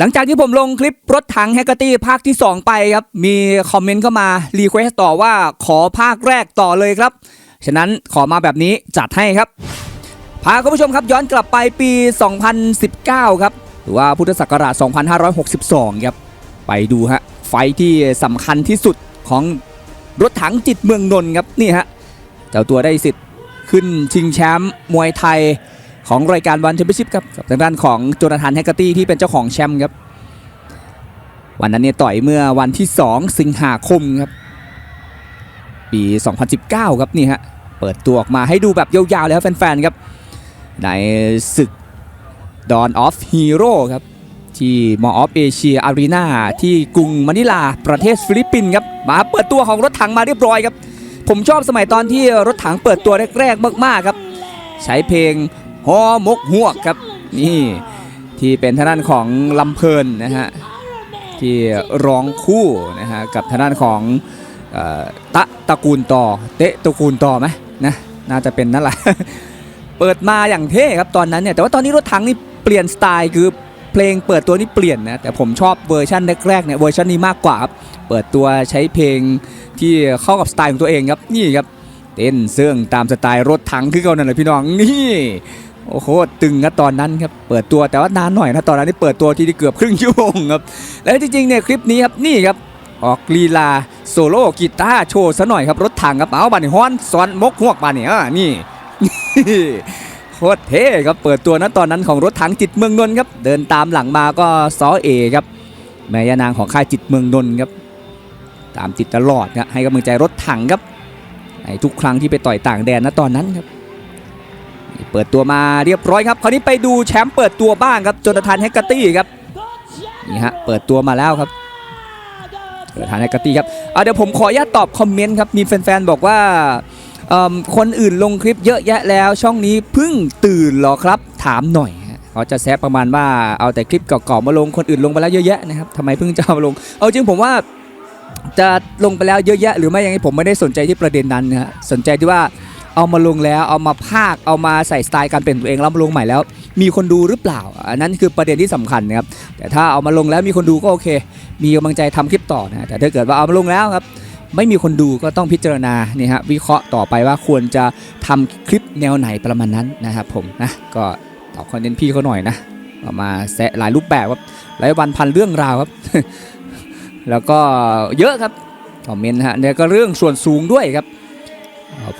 หลังจากที่ผมลงคลิปรถถังแฮกเกอร์ตี้ภาคที่ 2 ไปครับ มีคอมเมนต์เข้ามารีเควสต่อว่าขอภาคแรกต่อเลยครับ ฉะนั้นขอมาแบบนี้จัดให้ครับ พาคุณผู้ชมครับย้อนกลับไปปี 2019 ครับ หรือว่าพุทธศักราช 2562 ครับ ไปดูฮะ ไฟท์ที่สำคัญที่สุดของรถถังจิตเมืองนนท์ครับนี่ฮะเจ้าตัวได้สิทธิ์ขึ้นชิงแชมป์มวยไทย ของรายการวันแชมเปี้ยนชิพครับทางด้านของโจนาธานแฮกเกอร์ตี้ที่เป็นเจ้าของแชมป์ครับวันนั้นเนี่ยต่อยเมื่อวันที่ 2 สิงหาคมครับ ปี 2019 ครับนี่ฮะเปิดตัวออกมาให้ดูแบบยาวๆเลยครับแฟนๆครับในศึก Dawn of Hero ครับที่มออฟเอเชียอารีนาที่กรุงมะนิลาประเทศฟิลิปปินส์ครับมาเปิดตัวของรถถังมาเรียบร้อยครับ ผมชอบสมัยตอนที่รถถังเปิดตัวแรกๆมากๆครับ ใช้เพลง ฮอมกหวกครับนี่ที่เป็นทางด้านของลำเพลินนะฮะที่ร้องคู่นะฮะกับทางด้านของตะตะกูลต่อเตะตะกูลต่อไหมนะน่าจะเป็นนั่นแหละเปิดมาอย่างเท่ครับตอนนั้นเนี่ยแต่ว่าตอนนี้รถถังนี่เปลี่ยนสไตล์คือเพลงเปิดตัวนี่เปลี่ยนนะแต่ผมชอบเวอร์ชันแรกๆเนี่ยเวอร์ชันนี้มากกว่าครับเปิดตัวใช้เพลงที่เข้ากับสไตล์ของตัวเองครับนี่ครับเต้นเสื่องตามสไตล์รถถังคือเขานั่นแหละพี่น้องนี่ โอ้โหตึงครับตอนนั้นครับเปิดตัวแต่ว่านานหน่อยนะตอนนั้นนี่เปิดตัวที่เกือบครึ่งชั่วโมงครับแล้วจริงๆเนี่ยคลิปนี้ครับนี่ครับออกลีลาโซโล่กีตาร์โชว์ซะหน่อยครับรถถังครับเอาบันฮ้อนซอนมกหวกบานเนี่ยอะนี่โคตรเท่ครับเปิดตัวนะตอนนั้นของรถถังจิตเมืองนนท์ครับเดินตามหลังมาก็ซอเอครับแม่ยานางของค่ายจิตเมืองนนท์ครับตามติดตลอดครับให้กำลังใจรถถังครับในทุกครั้งที่ไปต่อยต่างแดนนะตอนนั้นครับ เปิดตัวมาเรียบร้อยครับ คราวนี้ไปดูแชมป์เปิดตัวบ้างครับจนาธานแฮกเกอร์ตี้ครับนี่ฮะเปิดตัวมาแล้วครับจนาธานแฮกเกอร์ตี้ครับเดี๋ยวผมขออนุญาตตอบคอมเมนต์ครับมีแฟนๆบอกว่าคนอื่นลงคลิปเยอะแยะแล้ว ช่องนี้เพิ่งตื่นหรอครับ ถามหน่อยเขาจะแซะประมาณว่าเอาแต่คลิปเก่าๆมาลงคนอื่นลงไปแล้วเยอะแยะนะครับทำไมเพิ่งจะมาลง เอาจริงผมว่าจะลงไปแล้วเยอะแยะ หรือไม่ยังไงผมไม่ได้สนใจที่ประเด็นนั้นนะฮะสนใจที่ว่า เอามาลงแล้วเอามาพากย์เอามาใส่สไตล์การเป็นตัวเองแล้วมาลงใหม่แล้ว มีคนดูหรือเปล่า อันนั้นคือประเด็นที่สำคัญนะครับแต่ถ้าเอามาลงแล้วมีคนดูก็โอเค มีกำลังใจทำคลิปต่อนะแต่ถ้าเกิดว่าเอามาลงแล้วครับไม่มีคนดูก็ต้องพิจารณานี่ฮะวิเคราะห์ต่อไปว่าควรจะทำคลิปแนวไหนประมาณนั้นนะครับผมนะก็ตอบคอนเทนต์พี่เขาหน่อยนะเอามาแซะหลายรูปแบบครับหลายวันพันเรื่องราวครับ แล้วก็เยอะครับคอมเมนต์ฮะเนี่ยก็เรื่องส่วนสูงด้วยครับ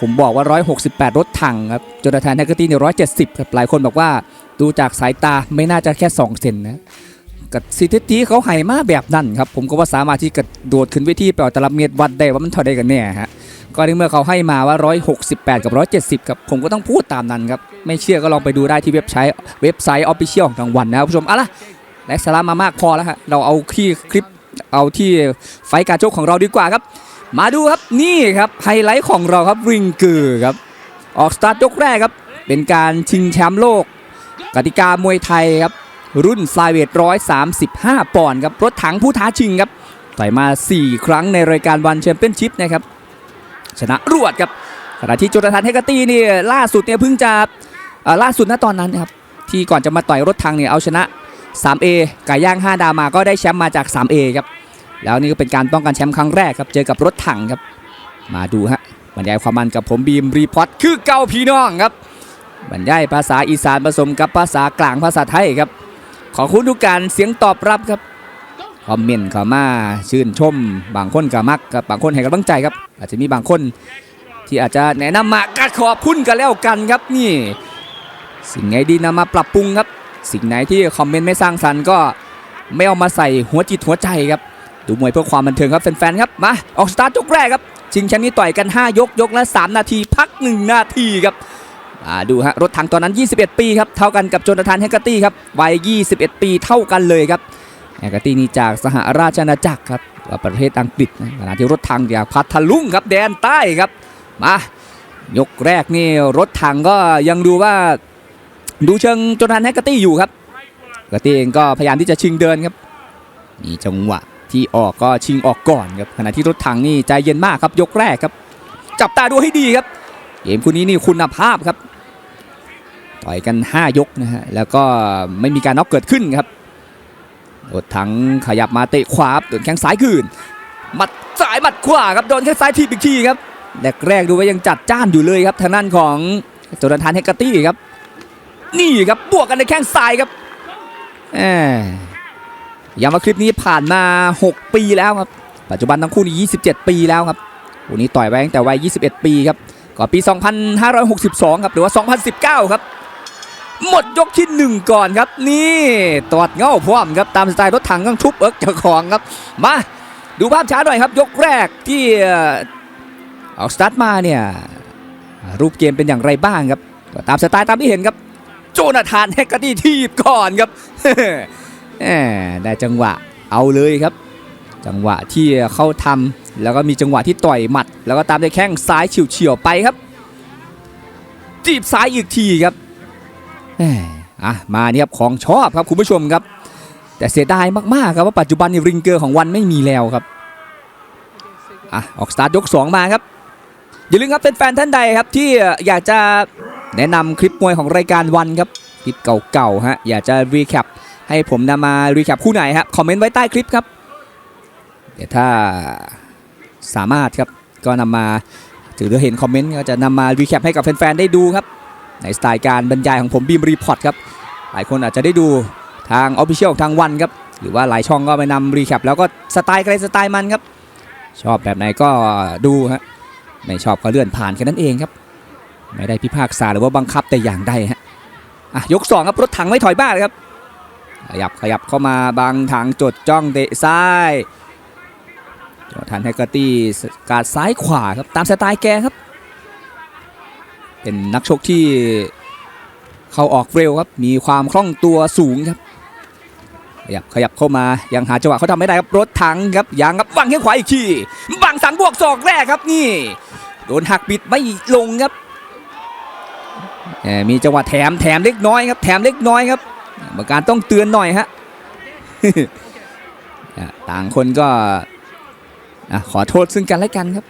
ผมบอกว่า 168 รถถังครับจนาธานแฮกเกอร์ตี้เนี่ย170ครับหลายคนบอกว่าดูจากสายตาไม่น่าจะแค่ 2 เซนนะกับสิทธิตีเขาให้มาแบบนั้นครับ ผมก็ว่าสามารถที่กระโดดขึ้นเวทีไปเอาตลับเมตรวัดได้ว่ามันเท่าใดกันแน่ฮะก็ในเมื่อเขาให้มาว่า 168 กับ 170ครับผมก็ต้องพูดตามนั้นครับ ไม่เชื่อก็ลองไปดูได้ที่เว็บไซต์เว็บไซต์ออฟฟิเชียลของทางวันนะครับผู้ชมเอาล่ะและสาระมามากพอแล้วฮะเราเอาที่คลิปเอาที่ไฟการโชคของเราดีกว่าครับ มาดูครับนี่ครับไฮไลท์ของเราครับริงเกอร์ครับ ออกสตาร์ทยกแรกครับ เป็นการชิงแชมป์โลก กติกามวยไทยครับ รุ่นไฟลายเวท135ปอนด์ครับ รถถังผู้ท้าชิงครับต่อยมา 4 ครั้งในรายการวันแชมเปี้ยนชิพนะครับ ชนะรวดครับขณะที่โจนาธานเฮกเกซ์ตี้นี่ล่าสุดเนี่ยเพิ่งจะล่าสุดณตอนนั้นครับที่ก่อนจะมาต่อยรถถังเนี่ยเอาชนะ 3A ไก่ย่าง 5 ดาวมาก็ได้แชมป์มาจาก 3A ครับ แล้วนี่ก็เป็นการป้องกันแชมป์ครั้งแรกครับเจอกับรถถังครับ มาดูฮะบรรยายความมันกับผมบีมรีพอร์ตคือเก่าพี่น้องครับบรรยายภาษาอีสานผสมกับภาษากลางภาษาไทยครับ ขอคุณทุกการเสียงตอบรับครับคอมเมนต์เข้ามาชื่นชม บางคนก็มักกับบางคนให้กำลังใจครับ อาจจะมีบางคนที่อาจจะแนะนำมากัดขอบคุณกันแล้วกันครับนี่ สิ่งไหนดีนำมาปรับปรุงครับ สิ่งไหนที่คอมเมนต์ไม่สร้างสรรค์ก็ไม่เอามาใส่หัวจิตหัวใจครับ ดูมวยเพื่อความบันเทิงครับแฟนๆครับมาออกสตาร์ทยกแรกครับชิงแชมป์นี้ต่อยกัน 5 ยกยกละ3นาทีพัก 1 นาทีครับอ่าดูฮะรถถังตอนนั้น 21 ปีครับเท่ากันกับโจนาธานแฮกเกอร์ตี้ครับวัย 21 ปีเท่ากันเลยครับแฮกเกอร์ตี้นี่จากสหราชอาณาจักรครับประเทศอังกฤษขณะที่รถถังจากพัทลุงครับแดนใต้ครับมายกแรกนี่รถถังก็ยังดูว่าดูเชิงโจนาธานแฮกเกอร์ตี้อยู่ครับแฮกเกอร์ตี้เองก็พยายามที่จะชิงเดินครับมีจังหวะ ที่ออกก็ชิงออกก่อนครับขณะที่รถถังนี่ใจเย็นมากครับยกแรกครับ จับตาดูให้ดีครับเกมคู่นี้นี่คุณภาพครับ ต่อยกัน 5 ยกนะฮะแล้วก็ไม่มีการน็อกเกิดขึ้นครับรถถังขยับมาเตะขวาโดนแข้งซ้ายคืนหมัดซ้ายหมัดขวาครับโดนแข้งซ้ายทีบอีกทีครับแรกๆดูว่ายังจัดจ้านอยู่เลยครับทางด้านของโจนาธานเฮกเกอร์ตี้ครับ นี่ครับบวกกันในแข้งซ้ายครับแหม ย้ำว่าคลิปนี้ผ่านมา 6 ปีแล้วครับ ปัจจุบันทั้งคู่นี้27 ปีแล้วครับคู่นี้ต่อยไว้ตั้งแต่วัย 21 ปีครับก่อนปี 2562 ครับ หรือว่า 2019 ครับ หมดยกที่ 1 ก่อนครับ นี่ตอดเง่าพร้อมครับ ตามสไตล์รถถังต้องทุบเอิกเจ้าของครับ มาดูภาพช้าหน่อยครับ ยกแรกที่เอ่อกสตาร์ทมาเนี่ย รูปเกมเป็นอย่างไรบ้างครับ ตามสไตล์ตามที่เห็นครับ โจนาธานแฮกเกอร์ตี้ทีบก่อนครับ ได้จังหวะเอาเลยครับ จังหวะที่เข้าทำแล้วก็มีจังหวะที่ต่อยหมัด แล้วก็ตามด้วยแข้งซ้ายเฉียวๆไปครับ จีบซ้ายอีกทีครับอะมาเนี่ยครับของชอบครับคุณผู้ชมครับ แต่เสียดายมากๆครับว่าปัจจุบันนี้ริงเกอร์ของวันไม่มีแล้วครับอะออกสตาร์ทยก 2 มาครับ อย่าลืมครับเป็นแฟนท่านใดครับที่อยากจะแนะนำคลิปมวยของรายการวันครับคลิปเก่าๆฮะอยากจะรีแคป ให้ผมนำมารีแคปคู่ไหนครับคอมเมนต์ไว้ใต้คลิปครับเดี๋ยวถ้าสามารถครับก็นำมาถือว่าเห็นคอมเมนต์ก็จะนำมารีแคปให้กับแฟนๆได้ดูครับ ในสไตล์การบรรยายของผมบีมรีพอร์ตครับหลายคนอาจจะได้ดูทางออฟฟิเชียลทางวันครับหรือว่าหลายช่องก็ไปนำรีแคปแล้วก็สไตล์ใครสไตล์มันครับ ชอบแบบไหนก็ดูฮะไม่ชอบก็เลื่อนผ่านแค่นั้นเองครับ ไม่ได้พิพากษาหรือว่าบังคับแต่อย่างใดฮะอะยกสองครับรถถังไม่ถอยบ้านเลยครับ ขยับขยับเข้ามาบางทางจดจ้องเตะซ้ายจอทันแฮกเกอร์ตี้การดซ้ายขวาครับตามสไตล์แกครับ เป็นนักชกที่เข้าออกเร็วครับมีความคล่องตัวสูงครับขยับขยับเข้ามายังหาจังหวะเขาทำไม่ได้ครับรถถังครับยังครับบังแข้งขวาอีกทีบังสังบวกศอกแรกครับนี่โดนหักบิดไม่ลงครับมีจังหวะแถมแถมเล็กน้อยครับแถมเล็กน้อยครับ กรรมการต้องเตือนหน่อยฮะต่างคนก็ขอโทษซึ่งกันและกันครับ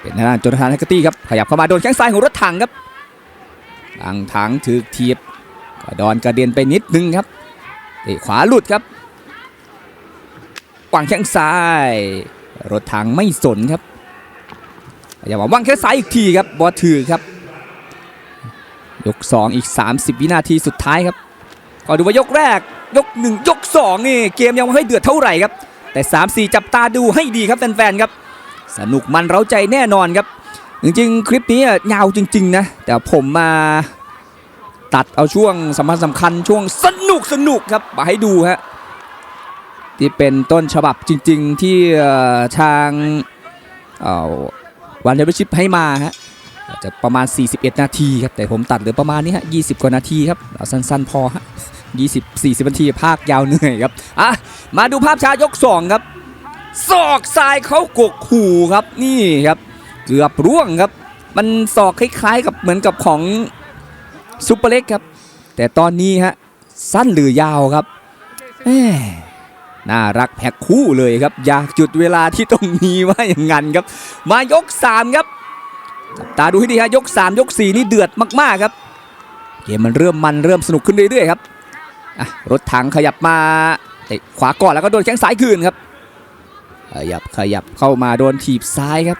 เป็นทางด้านโจนาธานแฮกตี้ครับขยับเข้ามาโดนแข้งซ้ายของรถถังครับทางถังถือทีบกระดอนกระเด็นไปนิดนึงครับเตะขวาหลุดครับวางแข้งซ้าย รถถังไม่สนครับอย่าว่าวางแข้งซ้ายอีกทีครับบอลถือครับ ยก 2 อีก 30 วินาทีสุดท้ายครับก็ดูว่ายกแรก ยก 1 ยก 2 นี่เกมยังไม่ค่อยเดือดเท่าไหร่ครับ แต่ 3 4 จับตาดูให้ดีครับแฟนๆครับ สนุกมันเร้าใจแน่นอนครับ จริงๆ คลิปนี้ยาวจริง ๆ นะ แต่ผมมาตัดเอาช่วงสำคัญสำคัญช่วงสนุกสนุกครับมาให้ดูฮะที่เป็นต้นฉบับจริง ๆ ที่ทางวันเดอร์ชิพให้มาฮะ จะประมาณ 41 นาทีครับ แต่ผมตัดเหลือประมาณนี้ฮะ 20 กว่านาทีครับ เอาสั้นๆ พอฮะ 20 40 นาทีภาคยาวเหนื่อยครับ อะ มาดูภาพช้ายก 2 ครับ ศอกซ้ายเขากกหูครับ นี่ครับ เกือบร่วงครับ มันศอกคล้ายๆ กับเหมือนกับของซุปเปอร์เล็กครับ แต่ตอนนี้ฮะ สั้นหรือยาวครับน่ารักแพ็คคู่เลยครับ อยากจุดเวลาที่ตรงนี้ว่าอย่างนั้นครับ มายก 3 ครับ ตาดูให้ดีฮะยก 3 ยก 4 นี่เดือดมากๆครับ เกมมันเริ่มมันเริ่มสนุกขึ้นเรื่อยๆครับอะรถถังขยับมาเตะขวาก่อนแล้วก็โดนแข้งซ้ายคืนครับขยับขยับเข้ามาโดนถีบซ้ายครับ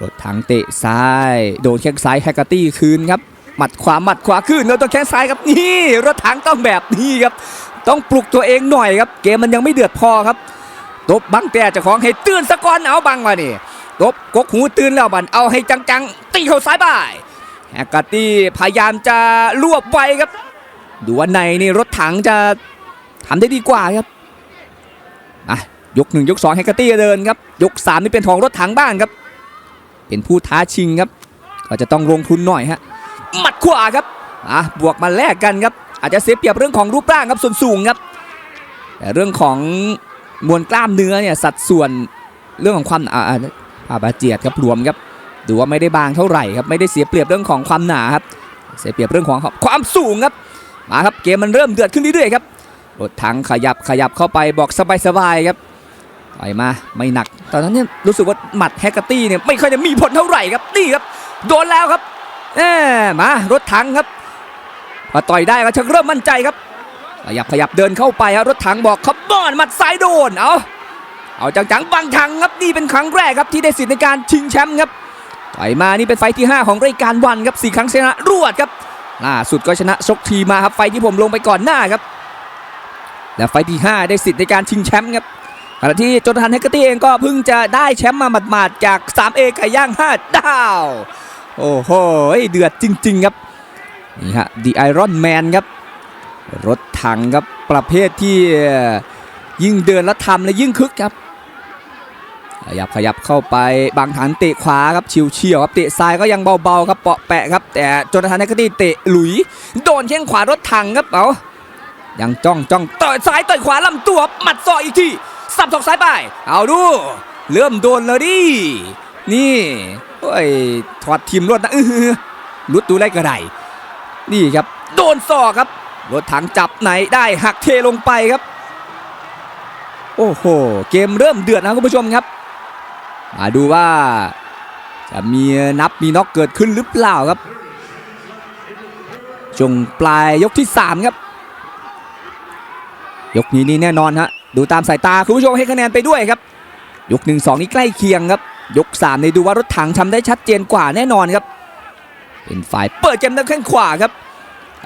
รถถังเตะซ้าย โดนแข้งซ้ายแฮกเกอร์ตี้คืนครับหมัดขวาหมัดขวาคืนแล้วโดนแข้งซ้ายครับนี่รถถังต้องแบบนี้ครับ ต้องปลุกตัวเองหน่อยครับ เกมมันยังไม่เดือดพอครับตบบังแต่เจ้าของให้ตื่นสะก่อนเอาบังมานี่ ตบกกหูตื่นแล้วบันเอาให้จังๆ ตีเข้าซ้ายบ่ายแฮกกอร์ตี้พยายามจะรวบไว้ครับ ดูว่าในนี่รถถังจะทำได้ดีกว่าครับอะยกหนึ่งยกสองแฮกกอร์ตี้เดินครับ ยกสามนี่เป็นของรถถังบ้างครับ เป็นผู้ท้าชิงครับ ก็จะต้องลงทุนหน่อยฮะหมัดขวาครับอะบวกมาแลกกันครับ อาจจะเสียเปรียบเรื่องของรูปร่างครับส่วนสูงครับแต่เรื่องของมวลกล้ามเนื้อเนี่ยสัดส่วนเรื่องของความอ่า อาบาเจียดครับรวมครับดูว่าไม่ได้บางเท่าไหร่ครับไม่ได้เสียเปรียบเรื่องของความหนาครับเสียเปรียบเรื่องของความสูงครับมาครับเกมมันเริ่มเดือดขึ้นเรื่อยๆครับรถถังขยับขยับเข้าไปบอกสบายๆครับต่อยมาไม่หนัก ตอนนั้นเนี่ยรู้สึกว่าหมัดแฮกเกอร์ตี้เนี่ยไม่ค่อยจะมีผลเท่าไหร่ครับนี่ครับโดนแล้วครับแหมมารถถังครับมาต่อยได้ก็ชักเริ่มมั่นใจครับขยับขยับเดินเข้าไปครับรถถังบอกขับบอนหมัดซ้ายโดนเอา เอาจังๆบังทังครับนี่เป็นครั้งแรกครับที่ได้สิทธิ์ในการชิงแชมป์ครับต่อยมานี่เป็นไฟที่ 5 ของรายการวันครับสี่ครั้งชนะรวดครับล่าสุดก็ชนะชกทีมาครับไฟที่ผมลงไปก่อนหน้าครับ และไฟที่ 5 ได้สิทธิ์ในการชิงแชมป์ครับขณะที่โจนาธานเฮกเกอร์ตี้เองก็เพิ่งจะได้แชมป์มาหมาดๆจาก 3A ไก่ย่าง 5 ดาว โอ้โหเดือดจริง ๆ ครับนี่ฮะ The Iron Man ครับ รถถังครับประเภทที่ยิ่งเดินแล้วทำแล้วยิ่งคึกครับ ขยับขยับเข้าไปบางฐานเตะขวาครับชิวเฉียวครับเตะซ้ายก็ยังเบาๆครับเปาะแปะครับ แต่จนาธานเนกตี้เตะหลุย โดนแข้งขวารถถังครับเอายังจ้องจ้องต่อยซ้ายต่อยขวาลำตัวหมัดศอกอีกทีสับศอกซ้ายไป เอาดู เริ่มโดนแล้วดินี่โอ้ยถอดทีมรวดนะอื้อหือรุดดูได้กระไดนี่ครับ โดนศอกครับรถถังจับไหนได้หักเทลงไปครับ โอ้โห เกมเริ่มเดือดนะคุณผู้ชมครับ มาดูว่าจะมีนับมีน็อกเกิดขึ้นหรือเปล่าครับช่วงปลายยกที่ 3 ครับ ยกนี้นี่แน่นอนฮะดูตามสายตาคุณผู้ชมให้คะแนนไปด้วยครับ ยก 1 2 นี่ใกล้เคียงครับ ยก3ในดูว่ารถถังทำได้ชัดเจนกว่าแน่นอนครับ เป็นฝ่ายเปิดเกมด้วยแข้งขวาครับ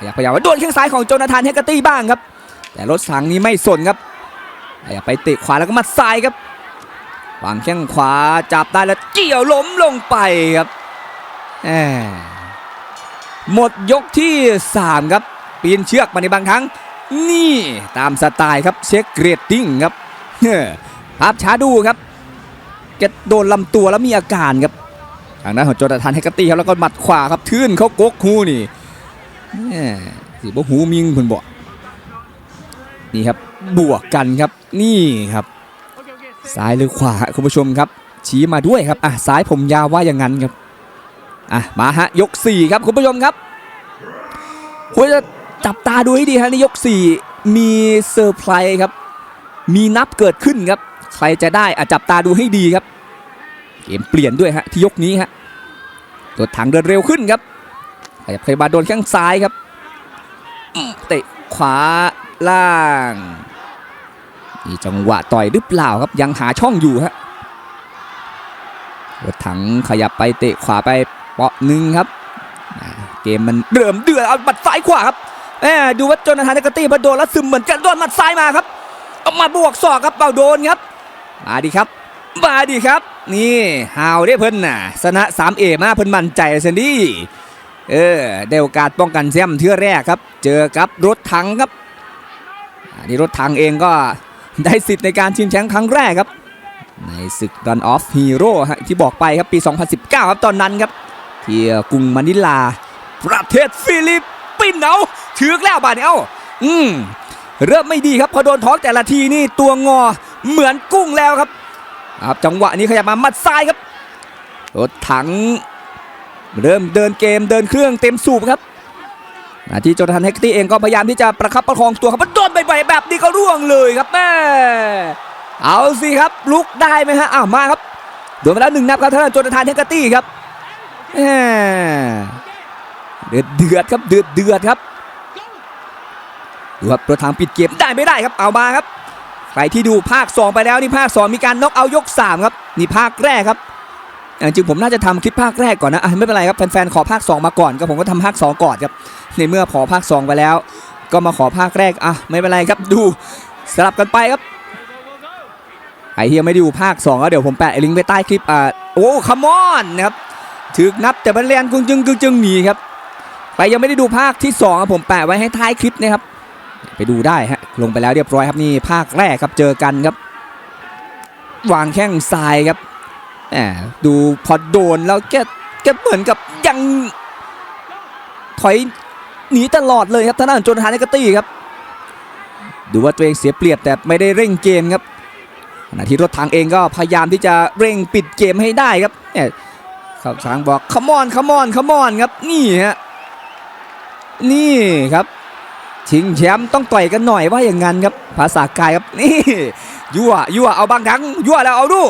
อยากพยายามว่าโดนแข้งซ้ายของโจนาธานเฮกเกอร์ตี้บ้างครับ แต่รถถังนี้ไม่สนครับอยากไปเตะขวาแล้วก็มัดซ้ายครับ วางแข้งขวาจับได้แล้วเกี่ยวล้มลงไปครับหมหมดยกที่ 3 ครับ ปีนเชือกมาในบางครั้ง นี่ตามสไตล์ครับเช็คเรตติ้งครับเฮ้อภาพช้าดูครับแกโดนลำตัวแล้วมีอาการครับทางด้านของโจนาธานเฮกตี้ครับแล้วก็หมัดขวาครับทื่นเขากกหูนี่สิบ่หูมิงเพิ่นบอกนี่ครับบวกกันครับนี่ครับ ซ้ายหรือขวาคุณผู้ชมครับ ชี้มาด้วยครับอะซ้ายผมยาวว่าอย่างนั้นครับอะมาฮะยก 4 ครับคุณผู้ชมครับควรจะจับตาดูให้ดีฮะในยก 4 มีเซอร์ไพรส์ครับ มีนับเกิดขึ้นครับ ใครจะได้อะจับตาดูให้ดีครับ เกมเปลี่ยนด้วยฮะที่ยกนี้ฮะตัวถังเดินเร็วขึ้นครับขยับเคยมาโดนแข้งซ้ายครับเตะขวาล่างีจังหวะต่อยหรือเปล่าครับยังหาช่องอยู่ฮะรถถังขยับไปเตะขวาไปเปาะหนึ่งครับ เกมมันเริ่มเดือดเอาบัดซ้ายขวาครับแหมดูว่าโจนาธานเนกเกตี้พอโดนแล้วซึมเหมือนกันโดนมัดซ้ายมาครับเอามาบวกศอกครับเป่าโดนครับมาดิครับมาดิครับ นี่ฮาวได้เพิ่นน่ะชนะ 3A มาเพิ่นมั่นใจเซนดี้เออได้โอกาสป้องกันแชมเทื่อแรกครับ เจอกับรถถังครับนนี้รถถังเองก็ ได้สิทธิ์ในการชิงแชมป์ครั้งแรกครับ ในศึก Run of Hero ฮะที่บอกไปครับปี 2019 ครับตอนนั้นครับ ที่กรุงมะนิลา ประเทศฟิลิปปินส์เอาถือแล้วบาดนี้เอ้าอืมเริ่มไม่ดีครับพอโดนท้องแต่ละทีนี่ตัวงอเหมือนกุ้งแล้วครับครับจังหวะนี้ขยับมามัดซ้ายครับรถถัง เริ่มเดินเกมเดินเครื่องเต็มสูบครับนาทีโจนาธานเฮกตี้เองก็พยายามที่จะประคับประคองตัวครับโดน บ่อยๆแบบนี้ก็ร่วงเลยครับแม่เอาสิครับลุกได้ไหมฮะอ้าวมาครับโดนไปแล้วหนึ่งนับครับทางด้านโจนาธานเฮกตี้ครับเดือดเดือดครับเดือดเดือดครับดูครับรถถังปิดเกมได้ไม่ได้ครับเอามาครับใครที่ดูภาค 2 ไปแล้วนี่ภาค 2 มีการน็อกเอายก 3 ครับนี่ภาคแรกครับจริงผมน่าจะทำคลิปภาคแรกก่อนนะไม่เป็นไรครับแฟนๆขอภาค 2 มาก่อนก็ผมก็ทำภาค 2 ก่อนครับในเมื่อขอภาค 2 ไปแล้ว ก็มาขอภาคแรกอะไม่เป็นไรครับดูสลับกันไปครับใครที่ยังไม่ได้ดูภาค2ก็เดี๋ยวผมแปะลิงก์ไว้ใต้คลิปอ่าโอ้คัมออนนะครับถึกนับแต่บรรเลนกุงจึงกุงจึงหนีครับใครยังไม่ได้ดูภาคที่2อะผมแปะไว้ให้ท้ายคลิปนะครับ ไปดูได้ฮะลงไปแล้วเรียบร้อยครับนี่ภาคแรกครับเจอกันครับ วางแข้งซ้ายครับแหมดูพอโดนแล้วแกแกเหมือนกับยังถอย หนีตลอดเลยครับทางด้านจนาธานเนกตี้ครับ ดูว่าตัวเองเสียเปรียบแต่ไม่ได้เร่งเกมครับขณะที่รถถังเองก็พยายามที่จะเร่งปิดเกมให้ได้ครับเนี่ยข่าวสารบอกขมอนขมอนขมอนครับนี่ฮะนี่ครับชิงแชมป์ต้องต่อยกันหน่อยว่าอย่างนั้นครับ ภาษากายครับนี่ยั่วยั่วเอาบางทั้งยั่วแล้วเอาดู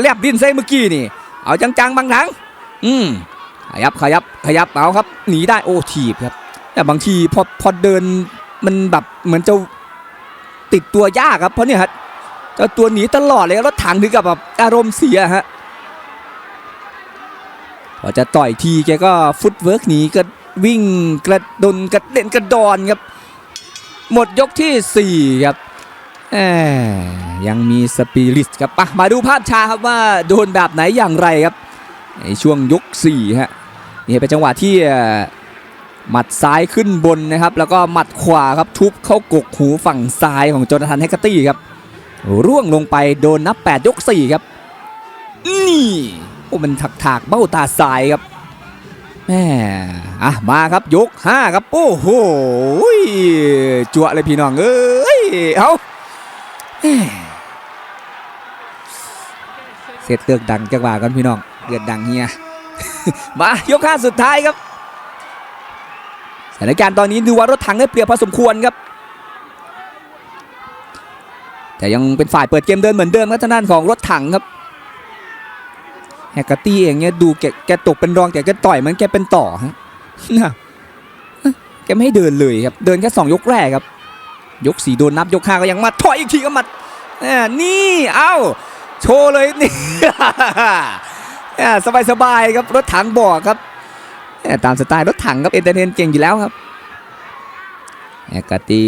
แลบดินใส่เมื่อกี้นี่ เอาจังๆบางทั้ง อืม ขยับขยับขยับเอาครับหนีได้โอ้ถีบครับ แต่บางทีพอพอเดินมันแบบเหมือนจะติดตัวยากครับเพราะเนี่ยฮะเจ้าตัวหนีตลอดเลยรถถังถึงกับแบบอารมณ์เสียฮะพอจะต่อยทีแกก็ฟุตเวิร์กหนีก็วิ่งกระดนกระเด็นกระดอนครับ หมดยกที่ 4 ครับแหมยังมีสปิริตครับมาดูภาพชาครับว่าโดนแบบไหนอย่างไรครับ ในช่วงยก4ฮะ นี่เป็นจังหวะที่หมัดซ้ายขึ้นบนนะครับ แล้วก็หมัดขวาครับทุบเข้ากกหูฝั่งซ้ายของโจนาธานแฮกเกอร์ตี้ครับร่วงลงไปโดนนับ 8 ยก 4 ครับ นี่โอ้มันถักถากเบ้าตาซ้ายครับแม่อะมาครับยก 5 ครับ โอ้โหจั่วเลยพี่น้องเอ้ยเอาเสร็จเลือกดังจังหวะกันพี่น้องเลือดดังเฮีย มายกห้าสุดท้ายครับสถานการณ์ตอนนี้ดูว่ารถถังได้เปรียบพอสมควรครับ แต่ยังเป็นฝ่ายเปิดเกมเดินเหมือนเดิมครับทางด้านของรถถังครับแฮกเกอร์ตี้เองเนี่ยดูแกแกตกเป็นรองแต่แกต่อยมันแกเป็นต่อฮะแกไม่ให้เดินเลยครับ เดินแค่สองยกแรกครับ ยกสี่โดนนับยกห้าก็ยังมาถอยอีกทีก็มาอ่านี่เอ้าโชว์เลยนี่ สบายสบายๆครับรถถังบอกครับตามสไตล์รถถังครับเอนเตอร์เทนเก่งอยู่แล้วครับแกรตี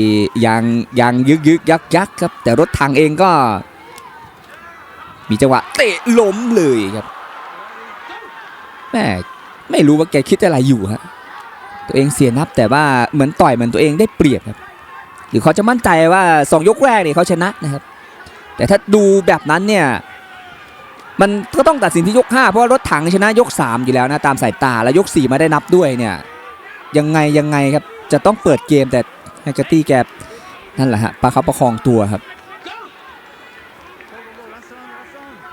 ยังยังยึกยึกยักยักครับ แต่รถถังเองก็ มีจังหวะเตะล้มเลยครับแม่ไม่รู้ว่าแกคิดอะไรอยู่ฮะตัวเองเสียนับแต่ว่าเหมือนต่อยเหมือนตัวเองได้เปรียบครับ หรือเขาจะมั่นใจว่าสองยกแรกเนี่ยเขาชนะนะครับ แต่ถ้าดูแบบนั้นเนี่ย มันก็ต้องตัดสินที่ยก 5 เพราะว่ารถถังชนะยก 3 อยู่แล้วนะตามสายตาแล้วยก 4 มาได้นับด้วยเนี่ยยังไงยังไงครับจะต้องเปิดเกมแต่แฮกเกอร์ตี้แกนั่นแหละฮะประคับประคองตัวครับ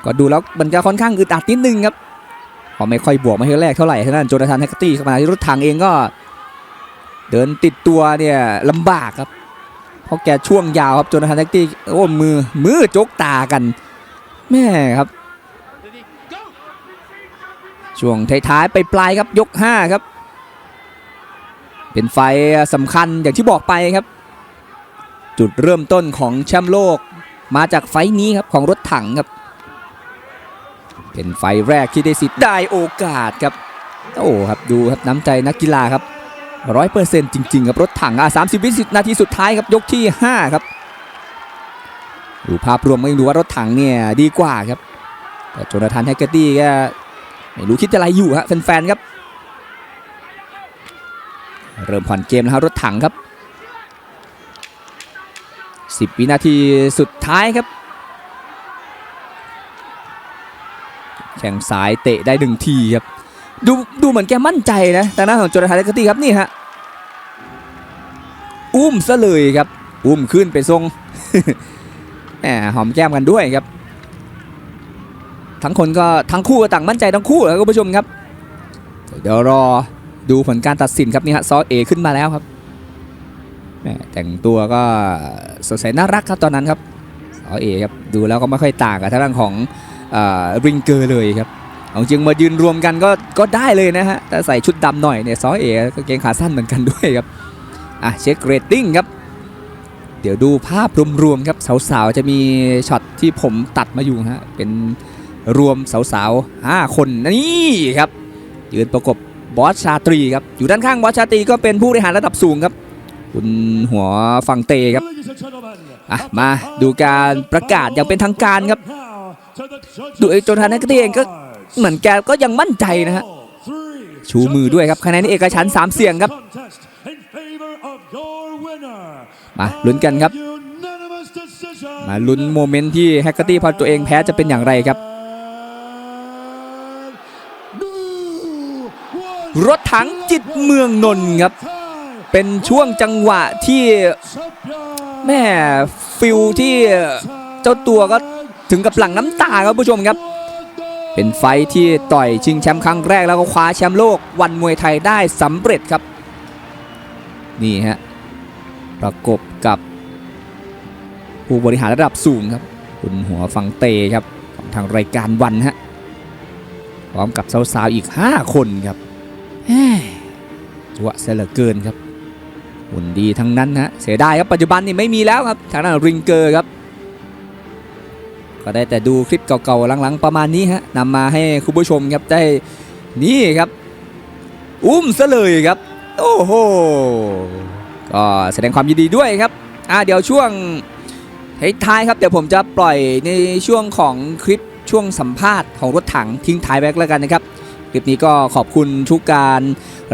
ก็ดูแล้วมันจะค่อนข้างอึดอัดนิดนึงครับพอไม่ค่อยบวกมาเทีแรกเท่าไหร่ทางด้นโจนาธานแฮกเกอร์ตี้เข้ามาที่รถถังเองก็ เดินติดตัวเนี่ยลำบากครับเพราะแกช่วงยาวครับโจนาธานแฮกเกอร์ตี้โอ้มือมือจกตากันแม่ครับ ช่วงท้ายๆไปปลายครับยก 5 ครับ เป็นไฟสำคัญอย่างที่บอกไปครับ จุดเริ่มต้นของแชมป์โลก มาจากไฟนี้ครับของรถถังครับ เป็นไฟแรกที่ได้สิทธิ์ได้โอกาสครับโอ้ครับดูครับน้ำใจนักกีฬาครับร้อยเปอร์เซ็นต์จริง ๆ ครับรถถังอะสามสิบวินาทีสุดท้ายครับยกที่ 5 ครับดูภาพรวมก็ยังดูว่ารถถังเนี่ยดีกว่าครับ แต่โจนาธานแฮกเกอร์ตี้ก็ ไม่รู้คิดอะไรอยู่ฮะแฟนๆครับ เริ่มผ่อนเกมแล้วครับรถถังครับ 10 วินาทีสุดท้ายครับ แข่งสายเตะได้หนึ่งทีครับ ดูดูเหมือนแกมั่นใจนะแต่หน้าของโจนาธานแฮกตี้ครับนี่ฮะอุ้มซะเลยครับ อุ้มขึ้นไปทรงแหมหอมแก้มกันด้วยครับ ทั้งคนก็ทั้งคู่ก็ต่างมั่นใจทั้งคู่แล้วคุณผู้ชมครับ เดี๋ยวรอดูผลการตัดสินครับนี่ฮะซอเอขึ้นมาแล้วครับแหม่แต่งตัวก็สดใสน่ารักครับตอนนั้นครับซอเอครับดูแล้วก็ไม่ค่อยต่างกับทางด้านของริงเกอร์เลยครับเอาจริงมายืนรวมกันก็ก็ได้เลยนะฮะแต่ใส่ชุดดำหน่อยเนี่ยซอเอกางเกงขาสั้นเหมือนกันด้วยครับอะเช็คเรตติ้งครับเดี๋ยวดูภาพรวมๆครับสาวๆจะมีช็อตที่ผมตัดมาอยู่ฮะเป็น รวมสาวๆ5คนนี่ครับยืนประกบบอสชาตรีครับอยู่ด้านข้างบอสชาตรีก็เป็นผู้บริหารระดับสูงครับ คุณหัวฟังเตครับอะมาดูการประกาศอย่างเป็นทางการครับดูไอ้โจนาธานแฮกเตเองก็เหมือนแกก็ยังมั่นใจนะฮะชูมือด้วยครับคะแนนนี้เอกฉันสามเสียงครับมาลุ้นกันครับ มาลุ้นโมเมนต์ที่แฮกเกอร์ตี้พอตัวเองแพ้จะเป็นอย่างไรครับ รถถังจิตเมืองนนท์ครับ เป็นช่วงจังหวะที่แม่ฟิลที่เจ้าตัวก็ถึงกับหลั่งน้ำตาครับผู้ชมครับ เป็นไฟที่ต่อยชิงแชมป์ครั้งแรกแล้วก็คว้าแชมป์โลกวันมวยไทยได้สำเร็จครับ นี่ฮะประกบกับผู้บริหารระดับสูงครับ คุณหัวฟังเตครับของทางรายการวันฮะพร้อมกับสาวๆอีก 5 คนครับ จังหวะเสียเหลือเกินครับหุ่นดีทั้งนั้นฮะเสียดายครับปัจจุบันนี่ไม่มีแล้วครับทางด้านริงเกอร์ครับ ก็ได้แต่ดูคลิปเก่าๆหลังๆประมาณนี้ฮะนำมาให้คุณผู้ชมครับได้นี่ครับ อุ้มซะเลยครับ โอ้โหก็แสดงความยินดีด้วยครับอ่าเดี๋ยวช่วงท้ายครับเดี๋ยวผมจะปล่อยในช่วงของคลิปช่วงสัมภาษณ์ของรถถังทิ้งท้ายแบ็กแล้วกันนะครับ คลิปนี้ก็ขอบคุณทุกการ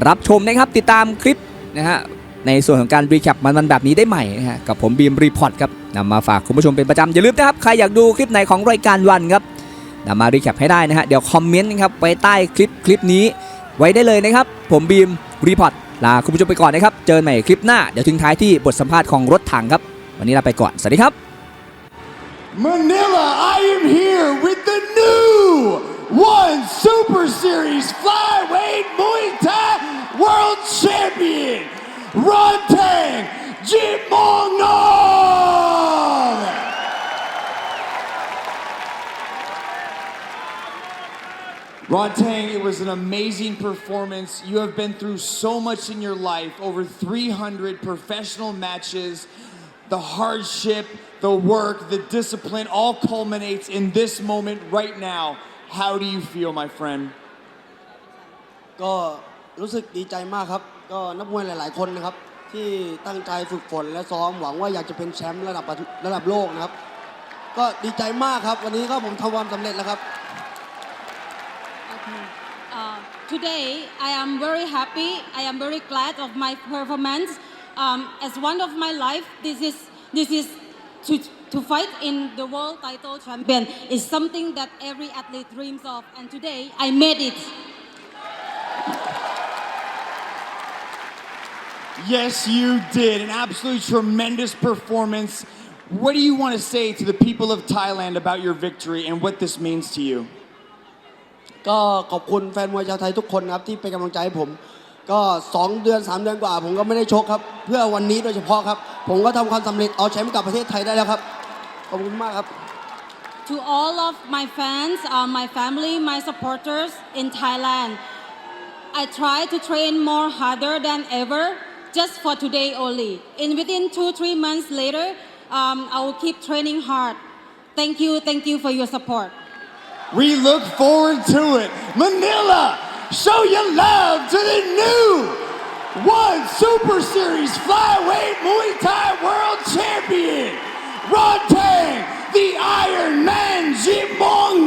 รับชมนะครับ ติดตามคลิปนะฮะในส่วนของการรีแคปมันๆแบบนี้ได้ใหม่นะฮะกับผมบีมรีพอร์ตครับนำมาฝากคุณผู้ชมเป็นประจำอย่าลืมนะครับ ใครอยากดูคลิปไหนของรายการวันครับนำมารีแคปให้ได้นะฮะเดี๋ยวคอมเมนต์นะครับไว้ใต้คลิปคลิปนี้ ไว้ได้เลยนะครับ ผมบีมรีพอร์ตลาคุณผู้ชมไปก่อนนะครับเจอกันใหม่คลิปหน้าเดี๋ยวทิ้งท้ายที่บทสัมภาษณ์ของรถถังครับ วันนี้ลาไปก่อนสวัสดีครับ Manila, I am here with the new One Super Series Flyweight Muay Thai World Champion, Rontang Jitmongnon! Rontang, it was an amazing performance. You have been through so much in your life, over 300 professional matches. The hardship, the work, the discipline all culminates in this moment right now. How do you feel, my friend? ก็รู้สึกดีใจมากครับ ก็นักมวยหลาย ๆ คนนะครับ ที่ตั้งใจฝึกฝนและซ้อมหวังว่าอยากจะเป็นแชมป์ระดับประเทศระดับโลกนะครับ ก็ดีใจมากครับ วันนี้ก็ผมทำความสำเร็จแล้วครับ Okay. Uh, today, I am very happy. I am very glad of my performance. Um, as one of my life, this is this is to to fight in the world title champion is something that every athlete dreams of, and today I made it. Yes, you did. An absolutely tremendous performance. What do you want to say to the people of Thailand about your victory and what this means to you? ก็ขอบคุณแฟนมวยชาวไทยทุกคนครับที่เป็นกำลังใจให้ผม ก็ 2 เดือน 3 เดือนกว่า ผมก็ไม่ได้ชกครับ เพื่อวันนี้โดยเฉพาะครับ ผมก็ทำความสำเร็จเอาแชมป์กลับประเทศไทยได้แล้วครับ ข อบคุณมากครับ To all of my fans, uh, my family, my supporters in Thailand, I try to train more harder than ever, just for today only. In within two, three months later, um, I will keep training hard. Thank you, thank you for your support. We look forward to it. Manila, show your love to the new One Super Series Flyweight Muay Thai World Champion, Rontang, the Iron Man Jim Mong